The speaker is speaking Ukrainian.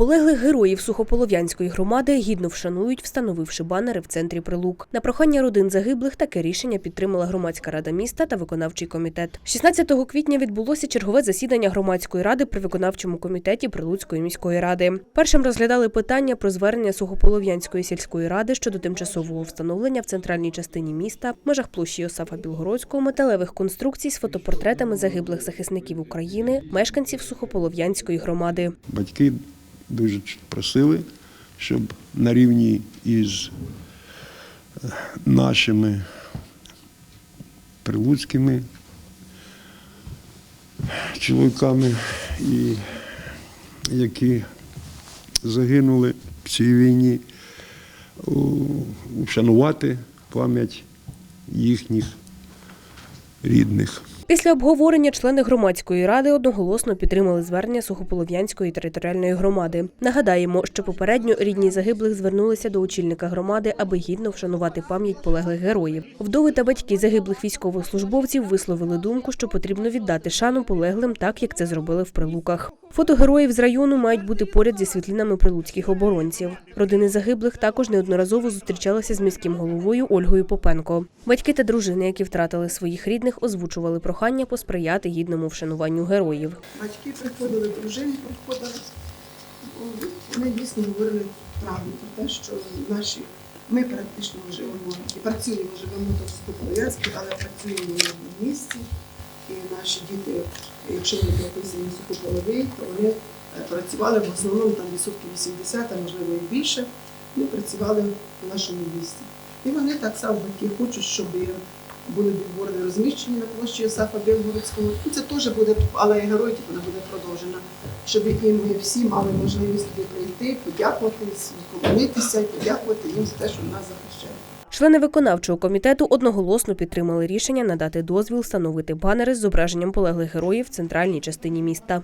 Полеглих героїв Сухополов'янської громади гідно вшанують, встановивши банери в центрі Прилук. На прохання родин загиблих таке рішення підтримала громадська рада міста та виконавчий комітет. 16 квітня відбулося чергове засідання громадської ради при виконавчому комітеті Прилуцької міської ради. Першим розглядали питання про звернення Сухополов'янської сільської ради щодо тимчасового встановлення в центральній частині міста, в межах площі Йосафа Білгородського, металевих конструкцій з фотопортретами загиблих захисників України, мешканців Сухополов'янської громади. Батьки дуже просили, щоб на рівні із е, нашими прилуцькими чоловіками, і, які загинули в цій війні, вшанувати пам'ять їхніх рідних. Після обговорення члени громадської ради одноголосно підтримали звернення Сухополов'янської територіальної громади. Нагадаємо, що попередньо рідні загиблих звернулися до очільника громади, аби гідно вшанувати пам'ять полеглих героїв. Вдови та батьки загиблих військових службовців висловили думку, що потрібно віддати шану полеглим, так як це зробили в прилуках. Фото героїв з району мають бути поряд зі світлинами прилуцьких оборонців. Родини загиблих також неодноразово зустрічалися з міським головою Ольгою Попенко. Батьки та дружини, які втратили своїх рідних, озвучували прохання посприяти гідному вшануванню героїв. Батьки приходили, дружини приходили. Вони дійсно говорили правду про те, що наші ми практично живемо і працюємо, живемо тут в Сухополов'янську, але працюємо в місці. І наші діти, якщо вони прописані в Сухополові, то вони е, працювали в основному там відсотків 80, а можливо і більше. Вони працювали в нашому місті. І вони так само батьки хочуть, щоб були бігборди розміщені на площі Йосафа Білгородського. І це теж буде алея героїв, вона буде продовжена, щоб і ми всі мали можливість туди прийти, подякувати, помолитися і подякувати їм за те, що нас захищають. Члени виконавчого комітету одноголосно підтримали рішення надати дозвіл встановити банери з зображенням полеглих героїв в центральній частині міста.